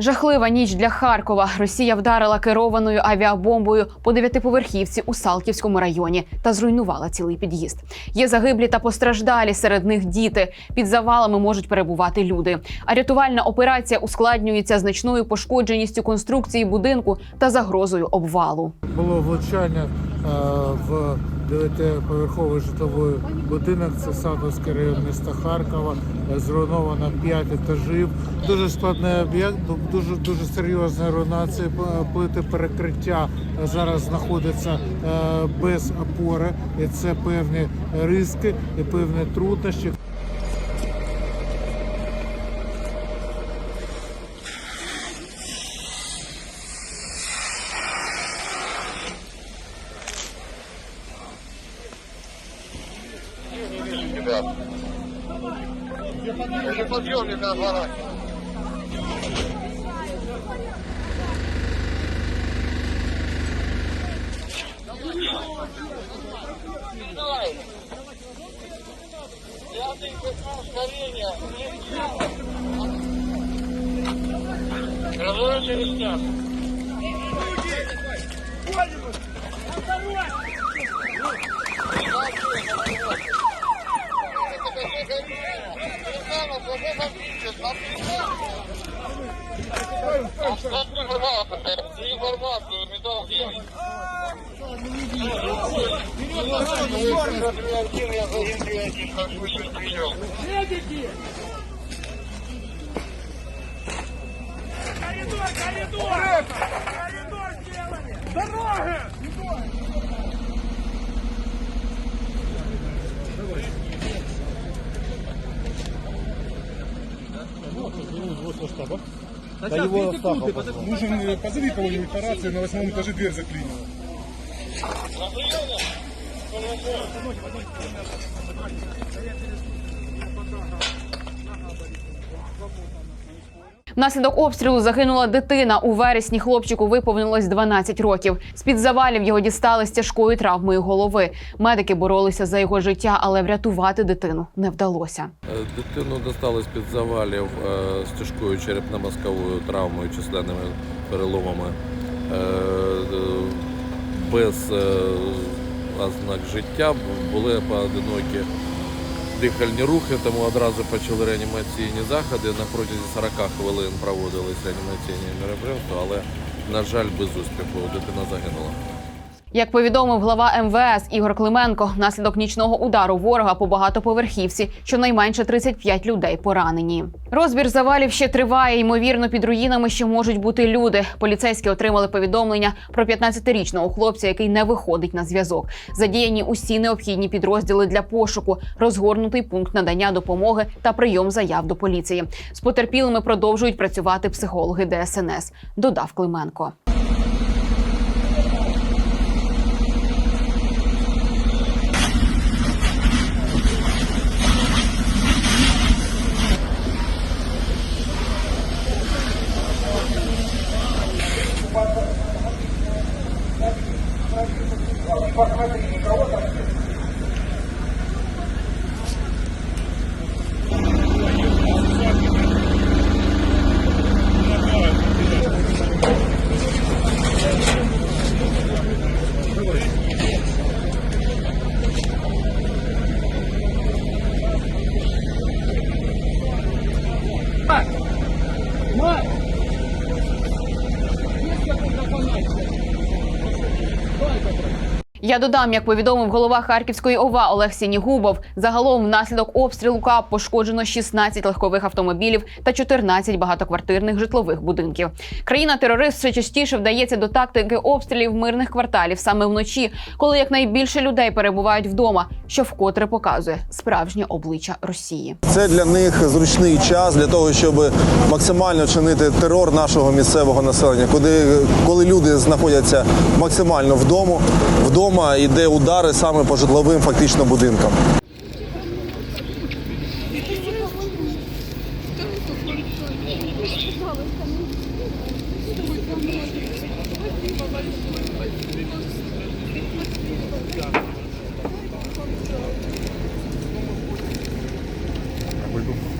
Жахлива ніч для Харкова. Росія вдарила керованою авіабомбою по дев'ятиповерхівці у Салтівському районі та зруйнувала цілий під'їзд. Є загиблі та постраждалі. Серед них діти. Під завалами можуть перебувати люди. А рятувальна операція ускладнюється значною пошкодженістю конструкції будинку та загрозою обвалу. Було влучання в дев'ятиповерховий житловий будинок. Це Садовський район міста Харкова. Е, Зруйновано 5 етажів. Дуже складний об'єкт, дуже дуже серйозна руйнація. Плити перекриття е, зараз знаходяться е, без опори, і це певні риски і певні труднощі. ребят. Это подъемник разворачивается. Давай. Пятый пятнадцать ускорение. Разворачивай сейчас. Входим! Входим! Входим! Принял. Коридор, коридор! Коридор сделали! Дороги! Нужен, э, позови кого-нибудь по рации, на восьмом этаже дверь заклинила. Внаслідок обстрілу загинула дитина. У вересні хлопчику виповнилось 12 років. З під завалів його дістали з тяжкою травмою голови. Медики боролися за його життя, але врятувати дитину не вдалося. Е, Дитину достали з-під завалів е, з тяжкою черепно-мозковою травмою, численними переломами, е, без ознак життя, були поодинокі дихальні рухи, тому одразу почали реанімаційні заходи. На протязі 40 хвилин проводились реанімаційні мероприємства, але, на жаль, без успіху дитина загинула. Як повідомив глава МВС Ігор Клименко, внаслідок нічного удару ворога по багатоповерхівці щонайменше 35 людей поранені. Розбір завалів ще триває. Ймовірно, під руїнами ще можуть бути люди. Поліцейські отримали повідомлення про 15-річного хлопця, який не виходить на зв'язок. Задіяні усі необхідні підрозділи для пошуку, розгорнутий пункт надання допомоги та прийом заяв до поліції. З потерпілими продовжують працювати психологи ДСНС. Додав Клименко. Посмотрите, никого там нет. Я додам, як повідомив голова Харківської ОВА Олег Сінігубов. Загалом внаслідок обстрілу КАП пошкоджено 16 легкових автомобілів та 14 багатоквартирних житлових будинків. Країна-терорист все частіше вдається до тактики обстрілів мирних кварталів саме вночі, коли якнайбільше людей перебувають вдома, що вкотре показує справжнє обличчя Росії. Це для них зручний час для того, щоб максимально чинити терор нашого місцевого населення, куди коли люди знаходяться максимально вдома, вдома йде удари саме по житловим фактично будинкам. Thank you. 물도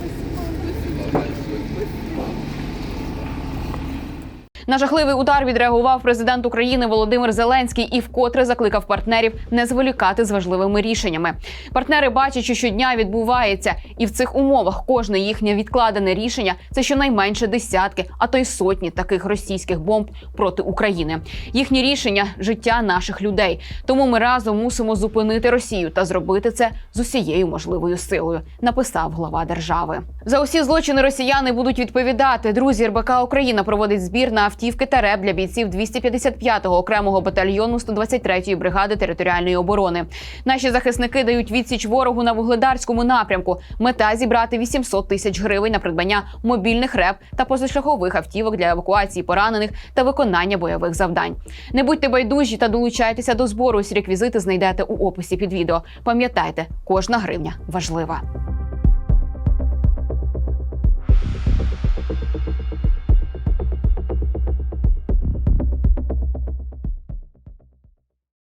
На жахливий удар відреагував президент України Володимир Зеленський і вкотре закликав партнерів не зволікати з важливими рішеннями. Партнери бачать, що щодня відбувається, і в цих умовах кожне їхнє відкладене рішення це щонайменше десятки, а то й сотні таких російських бомб проти України. Їхні рішення життя наших людей. Тому ми разом мусимо зупинити Росію та зробити це з усією можливою силою. Написав глава держави. За усі злочини росіяни будуть відповідати. Друзі, РБК Україна проводить збір на автівки та реб для бійців 255-го окремого батальйону 123-ї бригади територіальної оборони. Наші захисники дають відсіч ворогу на вугледарському напрямку. Мета зібрати 800 тисяч гривень на придбання мобільних реб та позашляхових автівок для евакуації поранених та виконання бойових завдань. Не будьте байдужі та долучайтеся до збору. Усі реквізити знайдете у описі під відео. Пам'ятайте, кожна гривня важлива.